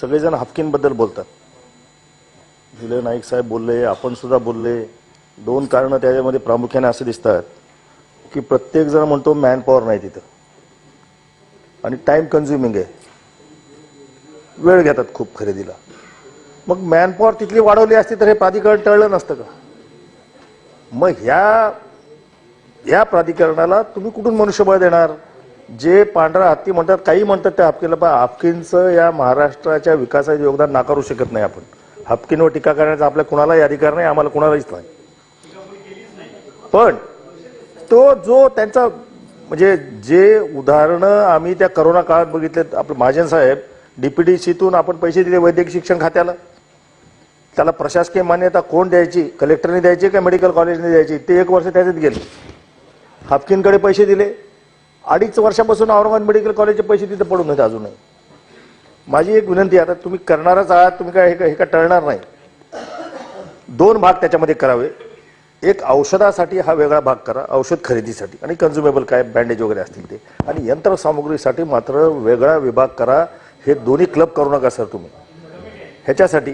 सगळेजण हाफकिनबद्दल बोलतात. जुले नाईक साहेब बोलले आपण सुद्धा बोलले. दोन कारणं त्याच्यामध्ये प्रामुख्याने असे दिसतात की प्रत्येक जण म्हणतो मॅन पॉवर नाही तिथं. आणि टाइम कन्झ्युमिंग आहे. वेळ घेतात खूप खरेदीला. मग मॅन पॉवर तिथली वाढवली असती तर हे प्राधिकरण टळलं नसतं का? मग ह्या या प्राधिकरणाला तुम्ही कुठून मनुष्यबळ देणार? जे पांढरा हत्ती म्हणतात काही म्हणतात त्या हापकीला पण हापकींचं या महाराष्ट्राच्या विकासाचं योगदान नाकारू शकत नाही आपण. हापकींवर टीका करण्याचा आपल्या कुणालाही अधिकार नाही आम्हाला कुणालाच नाही. पण तो जो त्यांचा म्हणजे जे उदाहरणं आम्ही त्या करोना काळात बघितलेत आपलं महाजन साहेब डीपीडीसीतून आपण पैसे दिले वैद्यकीय शिक्षण खात्याला. त्याला प्रशासकीय मान्यता कोण द्यायची? कलेक्टरने द्यायची का मेडिकल कॉलेजने द्यायची? ते एक वर्ष त्याच्यात गेले. हापकींकडे पैसे दिले. अडीच वर्षापासून औरंगाबाद मेडिकल कॉलेजचे पैसे तिथे पडून आहेत अजूनही. माझी एक विनंती आता तुम्ही करणारच आहात तुम्ही काय हे काय- हे काय टळणार नाही. दोन भाग त्याच्यामध्ये करावे. एक औषधासाठी हा वेगळा भाग करा औषध खरेदीसाठी. आणि कन्झ्युमेबल काय बँडेज वगैरे असतील ते. आणि यंत्रसामुग्रीसाठी मात्र वेगळा विभाग करा. हे दोन्ही क्लब करू नका सर तुम्ही. ह्याच्यासाठी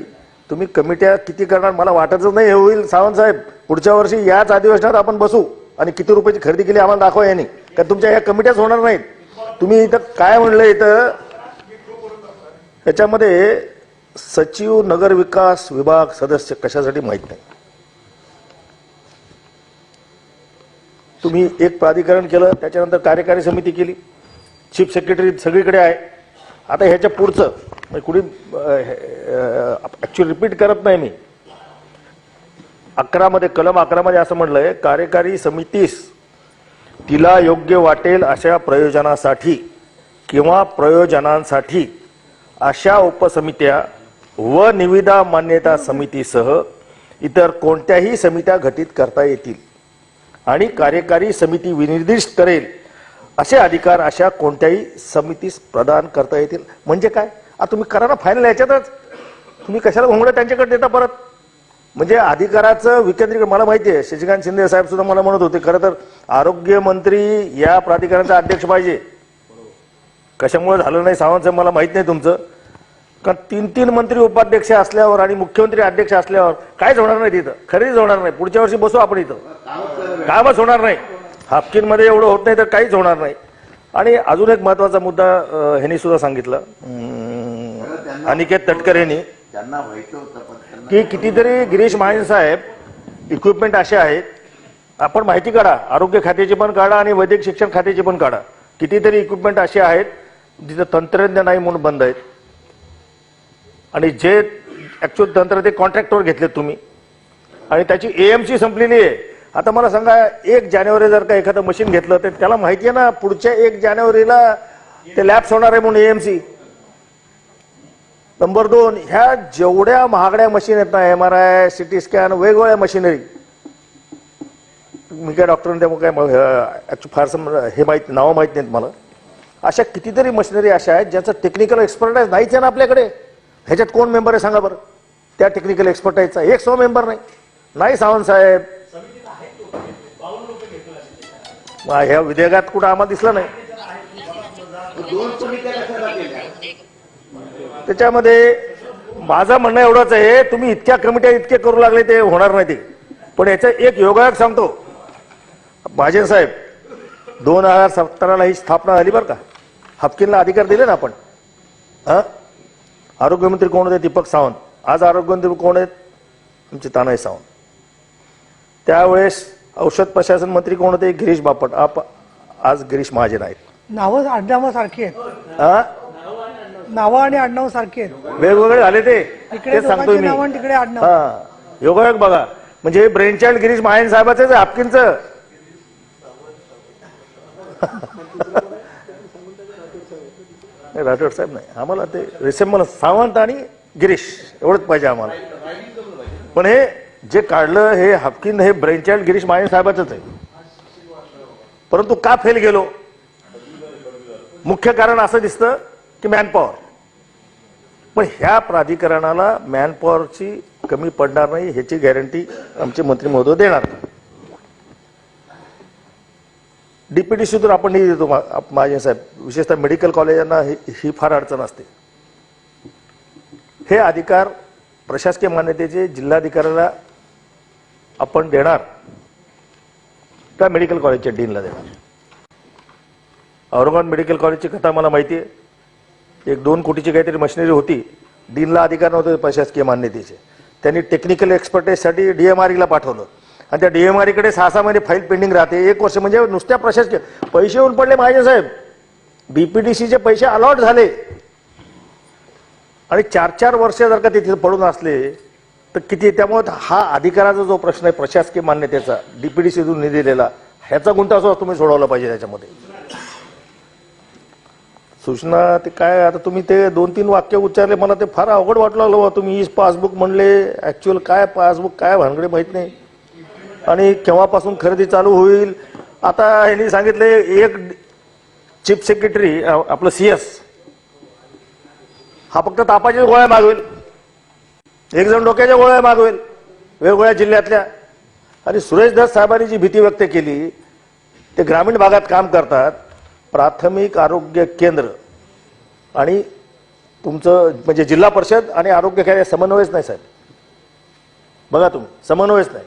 तुम्ही कमिट्या किती करणार मला वाटतच नाही हे होईल सावंत साहेब. पुढच्या वर्षी याच अधिवेशनात आपण बसू. आणि किती रुपयाची खरेदी केली आम्हाला दाखवा यांनी. कारण तुमच्या ह्या कमिट्याच होणार नाहीत? तुम्ही इथं काय म्हणलं इथं? ह्याच्यामध्ये सचिव नगर विकास विभाग सदस्य कशासाठी माहीत नाही. तुम्ही एक प्राधिकरण केलं त्याच्यानंतर कार्यकारी समिती केली. चीफ सेक्रेटरी सगळीकडे आहे. आता ह्याच्या पुढचं म्हणजे कुणी ऍक्च्युअली रिपीट करत नाही मी. अकरामध्ये कलम अकरामध्ये असं म्हटलंय कार्यकारी समितीस तिला योग्य वाटेल अशा प्रयोजनासाठी किंवा प्रयोजनांसाठी अशा उपसमित्या व निविदा मान्यता समितीसह इतर कोणत्याही समित्या घटित करता येतील आणि कार्यकारी समिती विनिर्दिष्ट करेल असे अधिकार अशा कोणत्याही समितीस प्रदान करता येतील. म्हणजे काय? आता तुम्ही करा ना फायनल याच्यातच. तुम्ही कशाला घोंगडं त्यांच्याकडे देता परत? म्हणजे अधिकाराचं विकेंद्रीकरण मला माहिती आहे शशिकांत शिंदे साहेब सुद्धा मला म्हणत होते खरं तर आरोग्य मंत्री या प्राधिकरणाचा अध्यक्ष पाहिजे. कशामुळे झालं नाही सावंत साहेब मला माहीत नाही तुमचं. कारण तीन तीन मंत्री उपाध्यक्ष असल्यावर आणि मुख्यमंत्री अध्यक्ष असल्यावर काहीच होणार नाही तिथं. खरेदीच होणार नाही. पुढच्या वर्षी बसू आपण इथं. कामच होणार नाही. हाफकिनमध्ये एवढं होत नाही तर काहीच होणार नाही. आणि अजून एक महत्त्वाचा मुद्दा ह्यांनी सुद्धा सांगितलं. अनिकेत तटकर यांनी त्यांना व्हायचं होतं की कितीतरी गिरीश महाजन साहेब इक्विपमेंट असे आहेत. आपण माहिती काढा. आरोग्य खात्याची पण काढा आणि वैद्यक शिक्षण खात्याची पण काढा. कितीतरी इक्विपमेंट असे आहेत जिथं तंत्रज्ञ नाही म्हणून बंद आहेत. आणि जे ॲक्च्युअल तंत्र ते कॉन्ट्रॅक्टवर घेतलेत तुम्ही. आणि त्याची एएमसी संपलेली आहे. आता मला सांगा एक जानेवारी जर का एखादं मशीन घेतलं तर त्याला माहिती आहे ना पुढच्या एक जानेवारीला ते लॅब्स होणार आहे म्हणून एएमसी नंबर दोन ह्या जेवढ्या महागड्या मशीन आहेत ना M R I C T scan वेगवेगळ्या मशिनरी मी काय डॉक्टर त्यामुळे काय फारसं हे माहीत नावं माहीत नाहीत मला. अशा कितीतरी मशिनरी अशा आहेत ज्याचं टेक्निकल एक्सपर्टाईज नाहीच आहे ना आपल्याकडे. ह्याच्यात कोण मेंबर आहे सांगा बरं. त्या टेक्निकल एक्सपर्टाईजचा एक सो मेंबर नाही. नाही सावंत साहेब. मग ह्या विधेयकात कुठं आम्हाला दिसलं नाही दोन समित्या कशाला केल्या त्याच्यामध्ये माझं म्हणणं एवढंच आहे तुम्ही इतक्या कमिट्या इतके करू लागले ते होणार नाही ते. पण याचं एक योगायोग सांगतो. महाजन साहेब दोन हजार सतराला ही स्थापना झाली बरं का. हापकिनला अधिकार दिले ना आपण. हा? आरोग्यमंत्री कोण होते? दीपक सावंत. आज आरोग्यमंत्री कोण आहेत? आमचे तानाई सावंत. त्यावेळेस औषध प्रशासन मंत्री कोण होते? गिरीश बापट. आप आज गिरीश महाजन आहेत. नावं आडनावं सारखी आहेत. हा? नावं आणि आडनावं सारखी आहेत. वेगवेगळे झाले ते. इकडे तेच सांगतोय दोघांची मी. नावं आणि तिकडे आडनाव. हा. योगायोग बघा. म्हणजे ब्रेन चाइल्ड गिरीश महाजन साहेबाचं हापकिनचं नाही, राठोड साहेब नाही. आम्हाला ते रिसेंबल सावंत आणि गिरीश एवढंच पाहिजे आम्हाला. पण हे जे काढलं हे हापकिन हे ब्रेन चाइल्ड गिरीश महाजन साहेबाच आहे. परंतु का फेल गेलो? मुख्य कारण असं दिसतं की मॅनपॉवर पण ह्या प्राधिकरणाला मॅनपॉवरची कमी पडणार नाही ह्याची गॅरंटी आमचे मंत्री महोदय देणार सुद्धा आपण निधी देतो माझे साहेब. विशेषतः मेडिकल कॉलेजांना ही ही फार अडचण असते. हे अधिकार प्रशासकीय मान्यतेचे जिल्हाधिकाऱ्याला आपण देणार. का मेडिकल कॉलेजच्या डीनला देणार. औरंगाबाद मेडिकल कॉलेजची कथा मला माहिती आहे एक दोन कोटीची काहीतरी मशिनरी होती. डीनला अधिकार नव्हते प्रशासकीय मान्यतेचे. त्यांनी टेक्निकल एक्सपर्टाईजसाठी डीएमआरईला पाठवलं. आणि त्या डीएमआरईकडे सहा सहा महिने फाईल पेंडिंग राहते. एक वर्ष म्हणजे नुसत्या प्रशासकीय पैसे येऊन पडले माझे साहेब. बीपीडीसीचे पैसे अलॉट झाले. आणि चार चार वर्ष जर का तिथे पडून असले तर किती त्यामुळे हा अधिकाराचा जो प्रश्न आहे प्रशासकीय मान्यतेचा डीपीडीसीतून निधी दिलेला ह्याचा गुंता असं तुम्ही सोडवला पाहिजे त्याच्यामध्ये. सूचना ते काय आता तुम्ही ते दोन तीन वाक्य उच्चारले मला ते फार अवघड वाटलं लागलं तुम्ही ई पासबुक म्हणले ऍक्च्युअल काय पासबुक काय भानगडे माहीत नाही. आणि केव्हापासून खरेदी चालू होईल? आता यांनी सांगितले एक चीफ सेक्रेटरी आपलं सी एस हा फक्त तापाच्या गोळ्या मागवेल. एक जण डोक्याच्या गोळ्या मागवेल वेगवेगळ्या जिल्ह्यातल्या. आणि सुरेश दस साहेबांनी जी भीती व्यक्त केली ते ग्रामीण भागात काम करतात. प्राथमिक आरोग्य केंद्र आणि तुमचं म्हणजे जिल्हा परिषद आणि आरोग्य काय समन्वयच नाही साहेब. बघा तुम्ही समन्वयच नाही.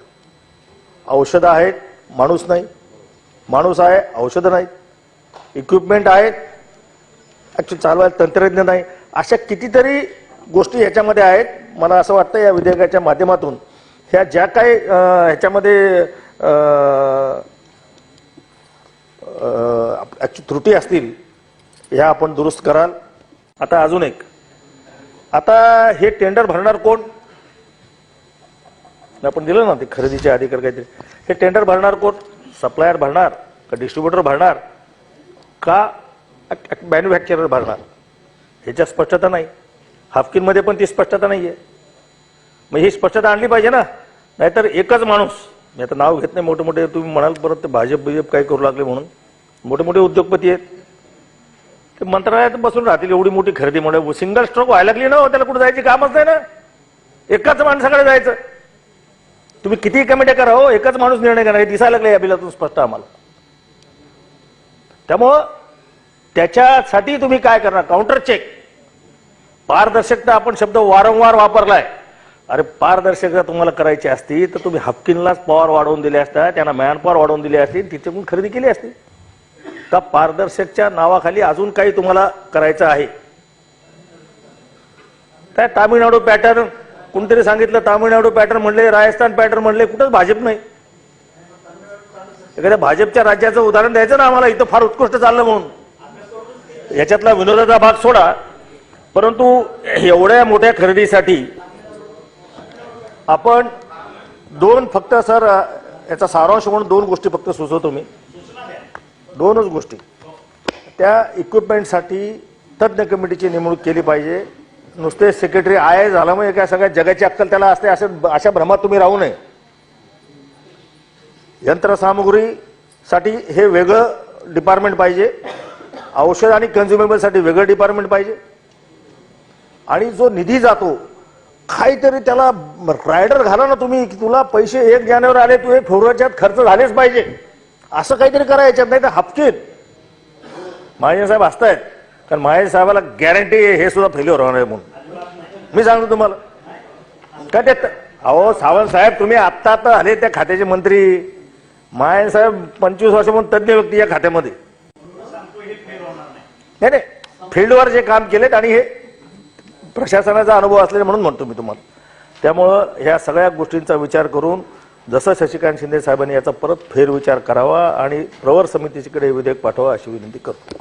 औषधं आहेत माणूस नाही. माणूस आहे औषधं नाहीत. इक्विपमेंट आहेत ॲक्च्युली चालवायला तंत्रज्ञ नाही. अशा कितीतरी गोष्टी ह्याच्यामध्ये आहेत. मला असं वाटतं या विधेयकाच्या माध्यमातून ह्या ज्या काही ह्याच्यामध्ये त्रुटी असतील ह्या आपण दुरुस्त कराल. आता अजून एक. आता हे टेंडर भरणार कोण? आपण दिलं ना ते खरेदीचे अधिकार काहीतरी. हे टेंडर भरणार कोण? सप्लायर भरणार का डिस्ट्रीब्युटर भरणार का मॅन्युफॅक्चरर भरणार? ह्याच्यात स्पष्टता नाही. हाफकिनमध्ये पण ती स्पष्टता नाही आहे मग ही स्पष्टता आणली पाहिजे ना. नाहीतर एकच माणूस मी आता नाव घेत नाही मोठे मोठे तुम्ही म्हणाल परत ते भाजप बिजप काय करू लागले म्हणून. मोठे मोठे उद्योगपती आहेत. ते मंत्रालयात बसून राहतील एवढी मोठी खरेदी म्हणून. सिंगल स्ट्रोक व्हायला लागली ना हो, त्याला कुठे जायची कामच नाही ना. एकाच माणसाकडे जायचं. तुम्ही किती कमिट्या करा हो एकच माणूस निर्णय करा हे दिसायला लागले या बिलातून स्पष्ट आम्हाला. त्यामुळं त्याच्यासाठी तुम्ही काय करणार? काउंटर चेक पारदर्शकता आपण शब्द वारंवार वापरलाय. अरे पारदर्शकता तुम्हाला करायची असती तर तुम्ही हपकिनलाच पॉवर वाढवून दिले असता त्यांना मॅन पॉवर वाढवून दिली असती तिथे खरेदी केली असती. का पारदर्शकच्या नावाखाली अजून काही तुम्हाला करायचं आहे? काय तामिळनाडू पॅटर्न कोणतरी सांगितलं तामिळनाडू पॅटर्न म्हणले राजस्थान पॅटर्न म्हणले कुठंच भाजप नाही. एखाद्या भाजपच्या राज्याचं उदाहरण द्यायचं ना आम्हाला इथं फार उत्कृष्ट चाललं म्हणून. याच्यातला विनोदाचा भाग सोडा. परंतु एवढ्या मोठ्या खरेदीसाठी आपण दोन फक्त सर याचा सारांश म्हणून दोन गोष्टी फक्त सुचवतो मी. दोनच गोष्टी. त्या इक्विपमेंटसाठी तज्ज्ञ कमिटीची नेमणूक केली पाहिजे. नुसते सेक्रेटरी आय झाला म्हणजे काय सगळ्या जगाची अक्कल त्याला असते असे अशा भ्रमात तुम्ही राहू नये. यंत्रसामुग्रीसाठी हे वेगळं डिपार्टमेंट पाहिजे. औषध आणि कन्झ्युमेबलसाठी वेगळं डिपार्टमेंट पाहिजे. आणि जो निधी जातो काहीतरी त्याला रायडर घाला ना तुम्ही की तुला पैसे एक जानेवारी आले तू हे फेब्रुवारीच्यात खर्च झालेच पाहिजे. असं काहीतरी करा याच्यात नाही तर हपकीत महाजन साहेब असतायत कारण महाजन साहेबाला गॅरंटी हे सुद्धा फेल्युअर होणार आहे म्हणून. मी सांगतो तुम्हाला. काय ते अहो सावंत साहेब तुम्ही आत्ता आता आले त्या खात्याचे मंत्री. महाजन साहेब पंचवीस वर्ष म्हणून तज्ज्ञ व्यक्ती या खात्यामध्ये. नाही नाही. फील्डवर जे काम केलेत आणि हे प्रशासनाचा अनुभव असलेला म्हणून म्हणतो मी तुम्हाला. त्यामुळं ह्या सगळ्या गोष्टींचा विचार करून जसं शशिकांत शिंदे साहेबांनी याचा परत फेरविचार करावा आणि प्रवर समितीकडे हे विधेयक पाठवा अशी विनंती करतो.